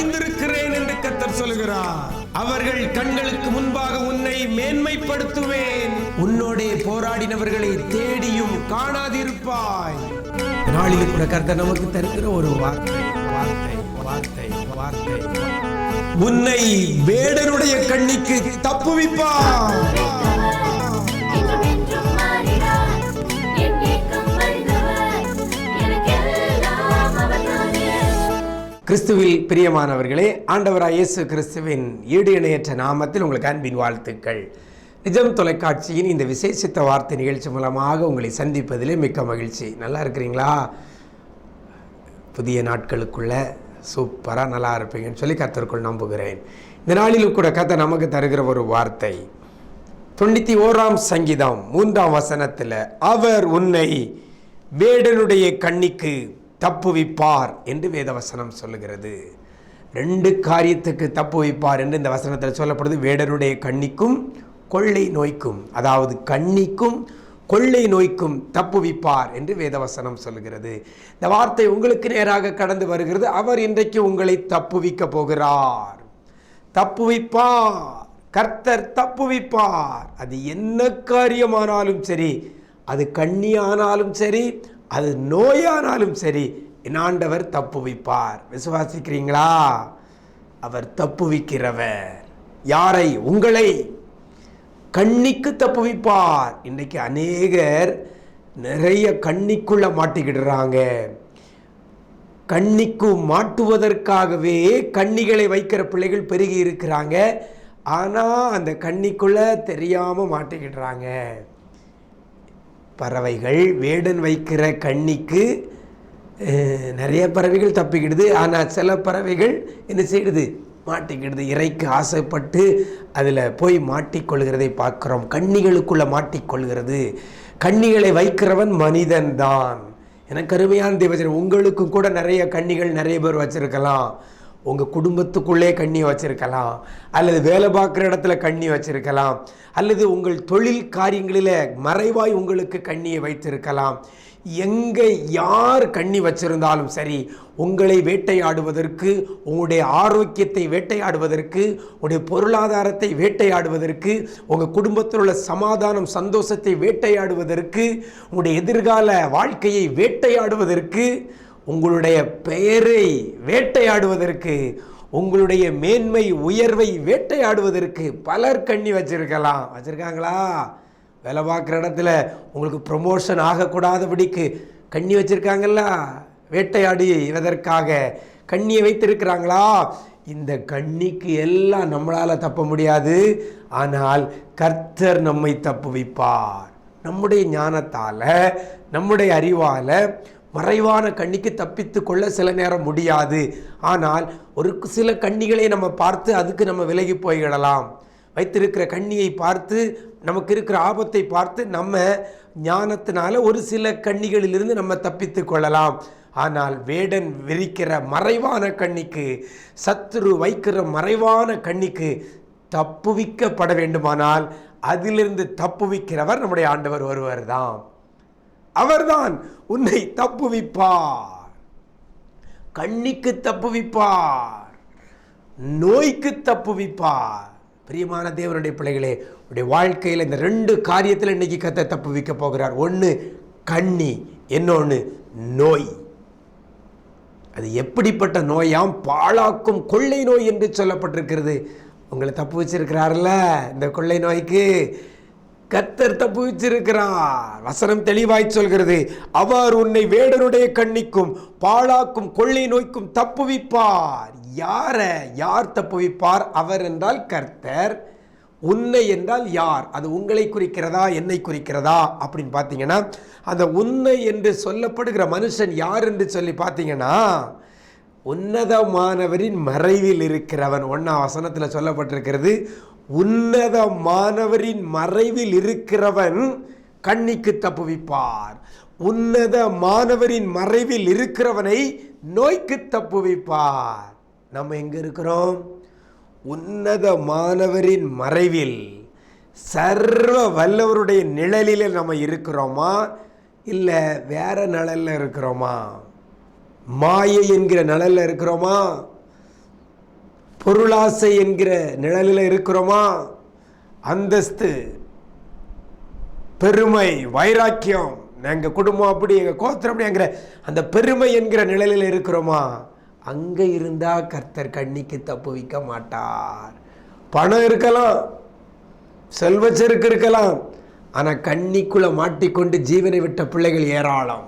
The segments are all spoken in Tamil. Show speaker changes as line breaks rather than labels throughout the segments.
வைந்திருக்கிறேன் என்று கத்தர் சொல்கிறார் அவர்கள் கண்களுக்கு முன்பாக உன்னை மேன்மைப்படுத்துவேன். உன்னோடே போராடினவர்களை தேடியும் காணாதிருப்பாய். நாளில் கூட கர்த்தர் நமக்கு தருகிற ஒரு வார்த்தை வார்த்தை வார்த்தை வார்த்தை. உன்னை வேடனுடைய கண்ணிக்கு
தப்புவிப்பான்
கிறிஸ்துவில் பிரியமானவர்களே ஆண்டவராய் இயேசு கிறிஸ்துவின் ஈடு இணையற்ற நாமத்தில் உங்களுக்கு அன்பின் வாழ்த்துக்கள். நிஜம் தொலைக்காட்சியின் இந்த விசேஷித்த வார்த்தை நிகழ்ச்சி மூலமாக உங்களை சந்திப்பதிலே மிக்க மகிழ்ச்சி. நல்லா இருக்கிறீங்களா? புதிய நாட்களுக்குள்ள சூப்பராக நல்லா இருப்பீங்கன்னு சொல்லி கத்தருக்குள் நம்புகிறேன். இந்த நாளிலும் கூட கதை நமக்கு தருகிற ஒரு வார்த்தை. தொண்ணூற்றி ஓராம் சங்கீதம் மூன்றாம் வசனத்தில் அவர் உன்னை வேடனுடைய கண்ணிக்கு தப்புவிப்பார் என்று வேதவசனம் சொல்லுகிறது. ரெண்டு காரியத்துக்கு தப்புவிப்பார் என்று இந்த வசனத்தில் சொல்லப்படுது. வேடனுடைய கண்ணிக்கும் கொள்ளை நோய்க்கும் அதாவது கண்ணிக்கும் கொள்ளை நோய்க்கும் தப்புவிப்பார் என்று வேதவசனம் சொல்லுகிறது. இந்த வார்த்தை உங்களுக்கு நேராக கடந்து வருகிறது. அவர் இன்றைக்கு உங்களை தப்புவிக்க போகிறார். தப்புவிப்பார். கர்த்தர் தப்புவிப்பார். அது என்ன காரியமானாலும் சரி அது கண்ணியானாலும் சரி அது நோயானாலும் சரி என் ஆண்டவர் தப்புவிப்பார் விசுவாசிக்கிறீங்களா? அவர் தப்புவிக்கிறவர் யாரை? உங்களை. கண்ணிக்கு தப்புவிப்பார் இன்றைக்கு அநேகர் நிறைய கண்ணிக்குள்ள மாட்டிக்கிடுறாங்க. கண்ணிக்கு மாட்டுவதற்காகவே கண்ணிகளை வைக்கிற பிள்ளைகள் பெருகி இருக்கிறாங்க. ஆனால் அந்த கண்ணிக்குள்ள தெரியாமல் மாட்டிக்கிடுறாங்க. பறவைகள் வேடன் வைக்கிற கண்ணிக்கு நிறைய பறவைகள் தப்பிக்கிடுது. ஆனால் சில பறவைகள் என்ன செய்யுது மாட்டிக்கிடுது. இறைக்கு ஆசைப்பட்டு அதில் போய் மாட்டிக்கொள்கிறதை பார்க்குறோம். கண்ணிகளுக்குள்ளே மாட்டிக்கொள்கிறது. கண்ணிகளை வைக்கிறவன் மனிதன்தான். எனக்கு அருமையான தேவச்சனம் உங்களுக்கும் கூட நிறைய கண்ணிகள் நிறைய பேர் வச்சுருக்கலாம். உங்கள் குடும்பத்துக்குள்ளே கண்ணி வச்சிருக்கலாம். அல்லது வேலை பார்க்குற இடத்துல கண்ணி வச்சிருக்கலாம். அல்லது உங்கள் தொழில் காரியங்களில் மறைவாய் உங்களுக்கு கண்ணியை வைத்திருக்கலாம். எங்கே யார் கண்ணி வச்சிருந்தாலும் சரி உங்களை வேட்டையாடுவதற்கு உங்களுடைய ஆரோக்கியத்தை வேட்டையாடுவதற்கு உங்களுடைய பொருளாதாரத்தை வேட்டையாடுவதற்கு உங்கள் குடும்பத்தில் உள்ள சமாதானம் சந்தோஷத்தை வேட்டையாடுவதற்கு உங்களுடைய எதிர்கால வாழ்க்கையை வேட்டையாடுவதற்கு உங்களுடைய பெயரை வேட்டையாடுவதற்கு உங்களுடைய மேன்மை உயர்வை வேட்டையாடுவதற்கு பலர் கண்ணி வச்சிருக்கலாம். வச்சுருக்காங்களா? வேலை பார்க்குற இடத்துல உங்களுக்கு ப்ரொமோஷன் ஆகக்கூடாதபடிக்கு கண்ணி வச்சுருக்காங்களா? வேட்டையாடிவதற்காக கண்ணியை வைத்திருக்கிறாங்களா? இந்த கண்ணிக்கு எல்லாம் நம்மளால் தப்ப முடியாது. ஆனால் கர்த்தர் நம்மை தப்புவிப்பார். நம்முடைய ஞானத்தால் நம்முடைய அறிவால் மறைவான கண்ணிக்கு தப்பித்து கொள்ள சில நேரம் முடியாது. ஆனால் ஒரு சில கண்ணிகளை நம்ம பார்த்து அதுக்கு நம்ம விலகி போய்விடலாம் வைத்திருக்கிற கண்ணியை பார்த்து நமக்கு இருக்கிற ஆபத்தை பார்த்து நம்ம ஞானத்தினால ஒரு சில கண்ணிகளிலிருந்து நம்ம தப்பித்து கொள்ளலாம். ஆனால் வேடன் விரிக்கிற மறைவான கண்ணிக்கு சத்துரு வைக்கிற மறைவான கண்ணிக்கு தப்புவிக்கப்பட வேண்டுமானால் அதிலிருந்து தப்புவிக்கிறவர் நம்முடைய ஆண்டவர் ஒருவர் தான் அவர்தான் உன்னை தப்புவிப்பார் கண்ணிக்கு தப்புவிப்பார் நோய்க்கு தப்புவிப்பார் பிரியமான தேவனுடைய பிள்ளைகளே உடைய வாழ்க்கையில் இந்த ரெண்டு காரியத்தில் இன்னைக்கு கத்த தப்புவிக்க போகிறார். ஒன்று கண்ணி இன்னொன்று நோய். அது எப்படிப்பட்ட நோயாம்? பாழாக்கும் கொள்ளை நோய் என்று சொல்லப்பட்டிருக்கிறது. உங்களை தப்பு வச்சிருக்கிறார்ல இந்த கொள்ளை நோய்க்கு? கத்தர் தப்புவிச்சிருக்கிறார் வசனம் தெளிவாய் சொல்கிறது அவர் உன்னை வேடனுடைய கண்ணிக்கும் பாழாக்கும் கொள்ளை நோய்க்கும் தப்புவிப்பார். யார யார் தப்புவிப்பார்? அவர் என்றால் கர்த்தர் உன்னை என்றால் யார்? அது உங்களை குறிக்கிறதா என்னை குறிக்கிறதா? அப்படின்னு பார்த்தீங்கன்னா அந்த உன்னை என்று சொல்லப்படுகிற மனுஷன் யார் என்று சொல்லி பார்த்தீங்கன்னா உன்னதமானவரின் மறைவில் இருக்கிறவன். ஒன்னா வசனத்தில் சொல்லப்பட்டிருக்கிறது உன்னதமானவரின் மறைவில் இருக்கிறவன் கண்ணிக்கு தப்புவிப்பார். உன்னத மாணவரின் மறைவில் இருக்கிறவனை நோய்க்கு தப்புவிப்பார். நம்ம எங்க இருக்கிறோம்? உன்னத மாணவரின் மறைவில். சர்வ வல்லவருடைய நிழலில் நம்ம இருக்கிறோமா? இல்லை வேற நிழலில் இருக்கிறோமா? மாயை என்கிற நிழலில் இருக்கிறோமா? பொருளாசை என்கிற நிழலில் இருக்கிறோமா? அந்தஸ்து பெருமை வைராக்கியம். எங்கள் குடும்பம் அப்படி எங்கள் கோத்திரம் அப்படிங்கிற அந்த பெருமை என்கிற நிழலில் இருக்கிறோமா? அங்கே இருந்தால் கர்த்தர் கண்ணிக்கு தப்பு வைக்க மாட்டார். பணம் இருக்கலாம் செல்வச்செருக்கு இருக்கலாம் ஆனால் கண்ணிக்குள்ளே மாட்டிக்கொண்டு ஜீவனை விட்ட பிள்ளைகள் ஏராளம்.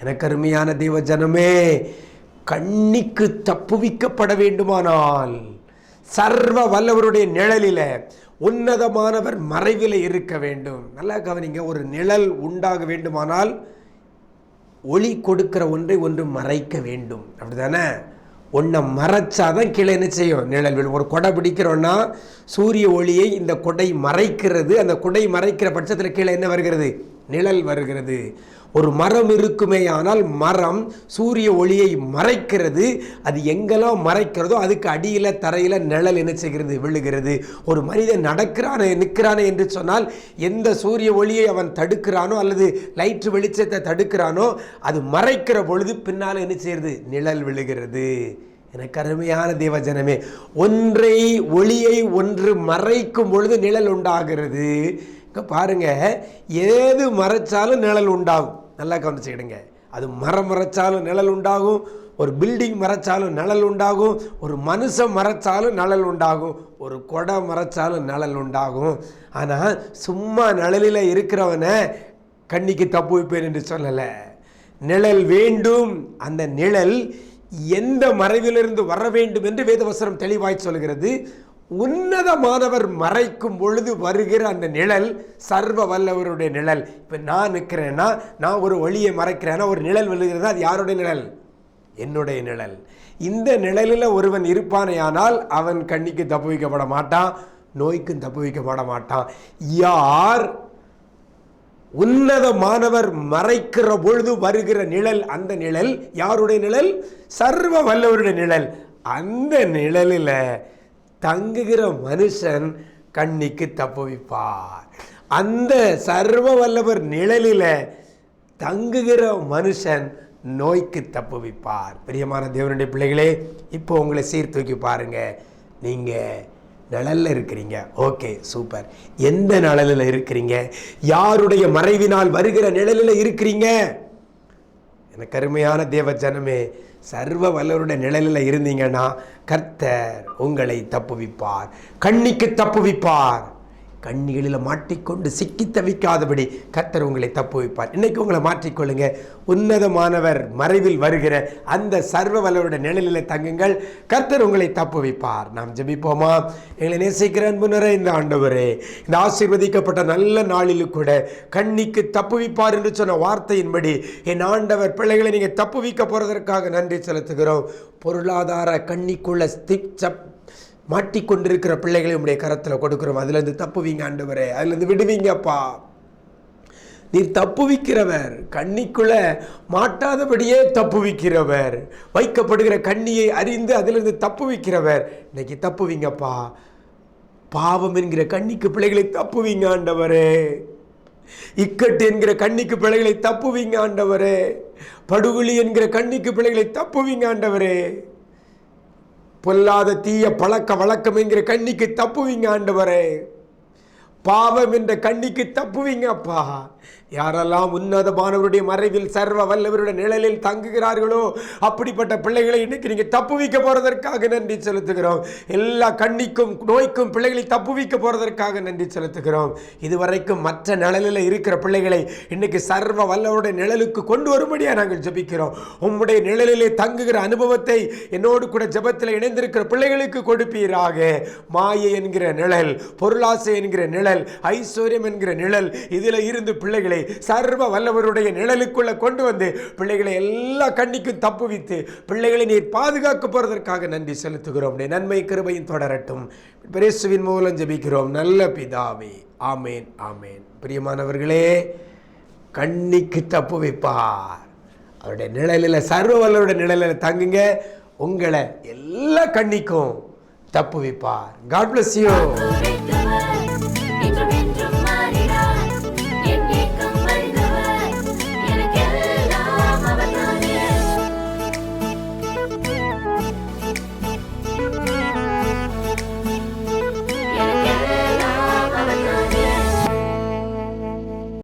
எனக்கு அருமையான தெய்வ ஜனமே கண்ணிக்கு தப்புவிக்கப்பட வேண்டுமானால் சர்வ வல்லவருடைய நிழலில் உன்னதமானவர் மறைவில் இருக்க வேண்டும். நல்லா கவனிங்க ஒரு நிழல் உண்டாக வேண்டுமானால் ஒளி கொடுக்கிற ஒன்றை ஒன்று மறைக்க வேண்டும். அப்படிதானே ஒன்றை மறைச்சாதான் கீழே என்ன செய்யும்? நிழல் வேணும் ஒரு கொடை பிடிக்கிறோன்னா சூரிய ஒளியை இந்த கொடை மறைக்கிறது. அந்த கொடை மறைக்கிற பட்சத்தில் கீழே என்ன வருகிறது? நிழல் வருகிறது. ஒரு மரம் இருக்குமே ஆனால் மரம் சூரிய ஒளியை மறைக்கிறது. அது எங்கெல்லாம் மறைக்கிறதோ அதுக்கு அடியில் தரையில் நிழல் என்ன செய்கிறது? விழுகிறது. ஒரு மனிதன் நடக்கிறானே நிற்கிறானே என்று சொன்னால் எந்த சூரிய ஒளியை அவன் தடுக்கிறானோ அல்லது லைட் வெளிச்சத்தை தடுக்கிறானோ அது மறைக்கிற பொழுது பின்னால் என்ன செய்கிறது? நிழல் விழுகிறது. எனக்கு அருமையான தேவஜனமே ஒன்றை ஒளியை ஒன்று மறைக்கும் பொழுது நிழல் உண்டாகிறது. இங்கே பாருங்க ஏது மறைச்சாலும் நிழல் உண்டாகும். நல்லா கவனிச்சுக்கிடுங்க. அது மரம் மறைச்சாலும் நிழல் உண்டாகும் ஒரு பில்டிங் மறைச்சாலும் நிழல் உண்டாகும் ஒரு மனுஷன் மறைச்சாலும் நிழல் உண்டாகும் ஒரு கொடை மறைச்சாலும் நிழல் உண்டாகும். ஆனால் சும்மா நிழலில் இருக்கிறவனை கண்ணிக்கு தப்பு வைப்பேன் என்று சொல்லலை. நிழல் வேண்டும். அந்த நிழல் எந்த மறைவிலிருந்து வர வேண்டும் என்று வேதவசனம் தெளிவாய் சொல்கிறது. உன்னதமானவர் மறைக்கும் பொழுது வருகிற அந்த நிழல் சர்வ வல்லவருடைய நிழல். இப்போ நான் நிற்கிறேன்னா நான் ஒரு ஒளியை மறைக்கிறேன்னா ஒரு நிழல் விழுகிறதா? அது யாருடைய நிழல்? என்னுடைய நிழல். இந்த நிழலில் ஒருவன் இருப்பானேயானால் அவன் கண்ணிக்கு தப்பு வைக்கப்பட மாட்டான் நோய்க்கும் தப்பு வைக்கப்பட மாட்டான். யார் உன்னதமானவர் மறைக்கிற பொழுது வருகிற நிழல் அந்த நிழல் யாருடைய நிழல்? சர்வ வல்லவருடைய நிழல். அந்த நிழலில் தங்குகிற மனுஷன் கண்ணிக்கு தப்புவிப்பார். அந்த சர்வ வல்லவர் நிழலில் தங்குகிற மனுஷன் நோய்க்கு தப்புவிப்பார். பிரியமான தேவனுடைய பிள்ளைகளே இப்போ உங்களை சீர்தூக்கி பாருங்கள் நீங்கள் நிழலில் இருக்கிறீங்க. ஓகே சூப்பர் எந்த நிழலில் இருக்கிறீங்க? யாருடைய மறைவினால் வருகிற நிழலில் இருக்கிறீங்க? எனக்கு அருமையான தேவ ஜனமே சர்வ வல்லவருடைய நிழலில் இருந்தீங்கன்னா கர்த்தர் உங்களை தப்புவிப்பார். கண்ணிக்கு தப்புவிப்பார். கண்ணிகளில் மாட்டிக்கொண்டு சிக்கி தவிக்காதபடி கர்த்தர் உங்களை தப்பு வைப்பார் இன்னைக்கு உங்களை மாற்றிக்கொள்ளுங்க. உன்னதமானவர் மறைவில் வருகிற அந்த சர்வ வல்லவருடைய நிழலில் தங்குங்கள். கர்த்தர் உங்களை தப்பு வைப்பார் நாம் ஜபிப்போமா? எங்களை நேசிக்கிற அன்பு இந்த ஆண்டவரே இந்த ஆசீர்வதிக்கப்பட்ட நல்ல நாளிலும் கூட கண்ணிக்கு தப்பு வைப்பார் என்று சொன்ன வார்த்தையின்படி என் ஆண்டவர் பிள்ளைகளை நீங்கள் தப்பு வைக்க போகிறதற்காக நன்றி செலுத்துகிறோம். பொருளாதார கண்ணிக்குள்ள ஸ்திப் மாட்டிக்கொண்டிருக்கிற பிள்ளைகளை உடைய கரத்தில் கொடுக்குறோம். அதுலேருந்து தப்புவீங்க ஆண்டவரே. அதுலேருந்து விடுவீங்கப்பா நீர் தப்புவிக்கிறவர். கண்ணிக்குள்ள மாட்டாதபடியே தப்புவிக்கிறவர். வைக்கப்படுகிற கண்ணியை அறிந்து அதிலிருந்து தப்புவிக்கிறவர். இன்னைக்கு தப்புவீங்கப்பா பாவம் என்கிற கண்ணிக்கு பிள்ளைகளை தப்புவீங்க ஆண்டவரே. இக்கட்டு என்கிற கண்ணிக்கு பிள்ளைகளை தப்புவீங்க ஆண்டவரே. படுகுழி என்கிற கண்ணிக்கு பிள்ளைகளை தப்புவீங்க ஆண்டவரே. பொல்லாத தீய பழக்க வழக்கம் என்கிற கண்ணிக்கு தப்புவீங்க ஆண்டவரே. பாவம் என்ற கண்ணிக்கு தப்புவீங்க அப்பா யாரெல்லாம் உன்னதமானவருடைய மறைவில் சர்வ வல்லவருடைய நிழலில் தங்குகிறார்களோ அப்படிப்பட்ட பிள்ளைகளை இன்னைக்கு நீங்க தப்புவிக்க போறதற்காக நன்றி செலுத்துகிறோம். எல்லா கண்ணிக்கும் நோய்க்கும் பிள்ளைகளை தப்புவிக்க போறதற்காக நன்றி செலுத்துகிறோம். இதுவரைக்கும் மற்ற நிழலில் இருக்கிற பிள்ளைகளை இன்னைக்கு சர்வ வல்லவருடைய நிழலுக்கு கொண்டு வரும்படியா நாங்கள் ஜெபிக்கிறோம். உம்முடைய நிழலிலே தங்குகிற அனுபவத்தை என்னோடு கூட ஜெபத்தில் இணைந்திருக்கிற பிள்ளைகளுக்கு கொடுப்பீராக. மாயை என்கிற நிழல் பொருளாசை என்கிற நிழல் ஐஸ்வர்யம் என்கிற நிழல் இதில் இருந்து பிள்ளைகளை பிள்ளைகளை சர்வ வல்லவருடைய நிழலுக்குள்ளே கொண்டு வந்து பிள்ளைகளை எல்லா கண்ணிக்கும் தப்புவித்து பிள்ளைகளை நீர் பாதுகாக்க போகிறதற்காக நன்றி செலுத்துகிறோம். நன்மை கிருபையும் தொடரட்டும். பிரேசுவின் மூலம் ஜபிக்கிறோம். நல்ல பிதாவே ஆமேன் ஆமேன். பிரியமானவர்களே கண்ணிக்கு தப்பு வைப்பார். அவருடைய நிழலில் சர்வவல்லருடைய நிழலில் தங்குங்க. உங்களை எல்லா கண்ணிக்கும் தப்பு வைப்பார். God bless
you